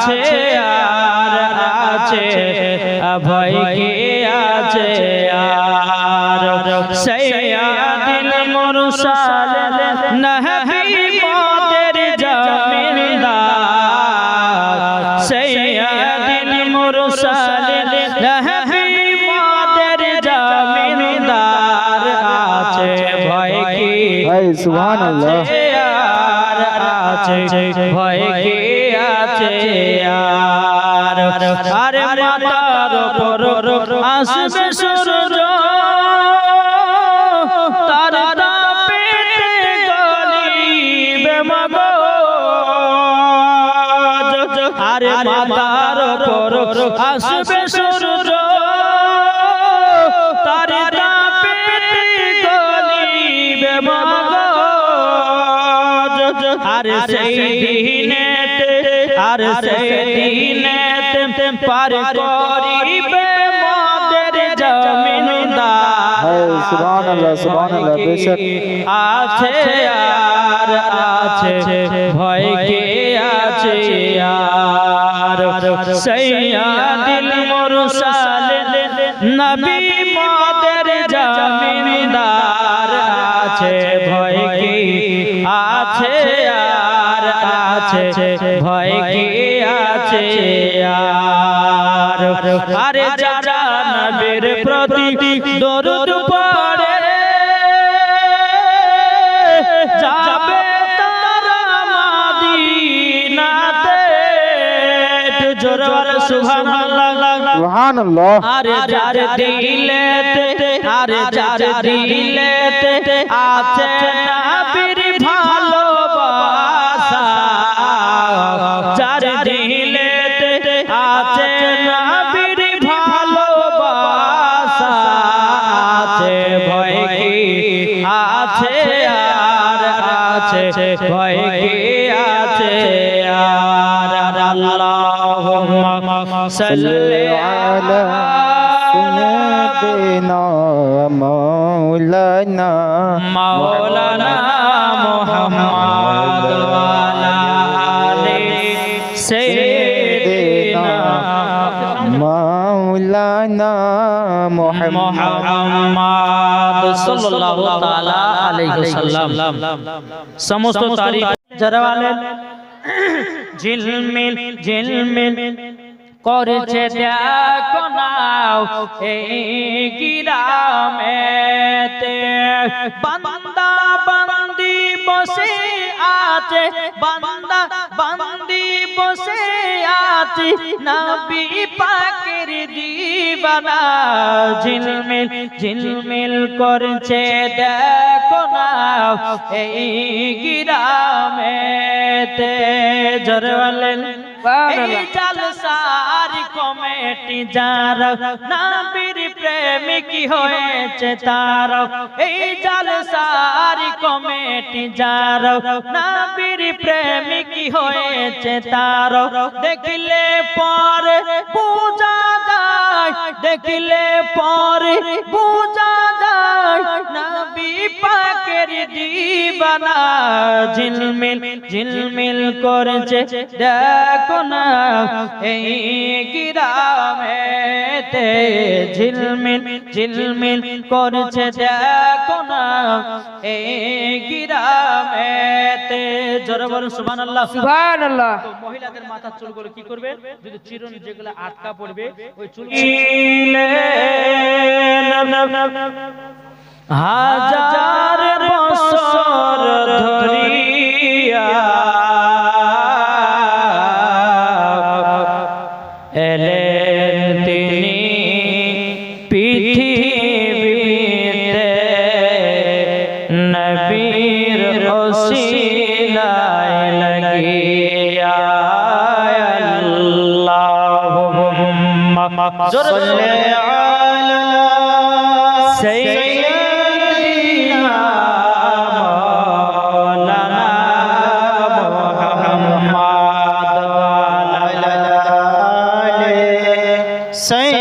আছে আর আছে ভয় কি আছে আর সৈয়াদিল মুরসাল নহবি মোদের জমিনদার। সৈয়াদিল মুরসাল নহবি মোদের জমিনদার। আছে ভয় কি ভাই সুবহানাল্লাহ। আছে আর আছে ভয় কি আছে আর আরে মাতার উপর আসবে সূর্য। তার তাপেতে গলিবে মগজ। আরে মাতার উপর আসবে সূর্য। আরে সেই দিনেতে আর সেই দিনেতে পার করিবে মোদের জমিনদার। সুবহানাল্লাহ সুবহানাল্লাহ বেশক। আছে আর আছে ভয় কে আছে আর সৈয়াদিল মুরসাল নবী মোদের জমিনদার। আছে ভয় কি আছে আর আছে ভয় কি আছে আর? আরে যারা নবীর প্রতি দরুদ পড়ে যাবে তারা মাদিনাতে। একটু জোরে সুবহানাল্লাহ। সুবহানাল্লাহ। আরে যার দিলেতে আরে যার দিলেতে আছে নবীর আছে আর আছে ভয় কি আছে আর আল্লাহুম্মা সাল্লি على سيدنا مولانا مولانا محمد وعلى آل سيدنا মাওলানা মুহাম্মদ সাল্লাল্লাহু তাআলা আলাইহি ওয়াসাল্লাম। সমস্ত তারিখ জরাওয়ালের ঝিলমিল ঝিলমিল করছে দেখো নাও এই গিরামেতে বান্দা বান্দি বসে আছে। বান্দা, বান্দি বসে আছে। নবী পাকের দিবানা ঝিলমিল ঝিলমিল করছে, দেখো না, এই গিরামেতে। জোরে বলেন। এই জালসার কমিটি যার নবীর প্রেমিক হয়েছে তার এই জালসার কমিটি যার নবীর প্রেমিক হয়েছে তার দেখলে পরে পূজা যায় দেখলে পরে পূজা যায় নবী পাকের দিবানা ঝিলমিল ঝিলমিল করছে। দেখো না এই গিরামেতে ঝিলমিল ঝিলমিল করছে। দেখো না এই গিরামেতে জোরে বলুন সুবহানাল্লাহ। সুবহানাল্লাহ। তো মহিলাদের মাথার চুলগুলো কি করবে? যদি চিরুন যেগুলো আটকা পড়বে ওই চুল হাজার এলেন তিনি পৃথিবীতে নবীর ওসিলায় লাগিয়া আল্লাহুম্মা হুসাইন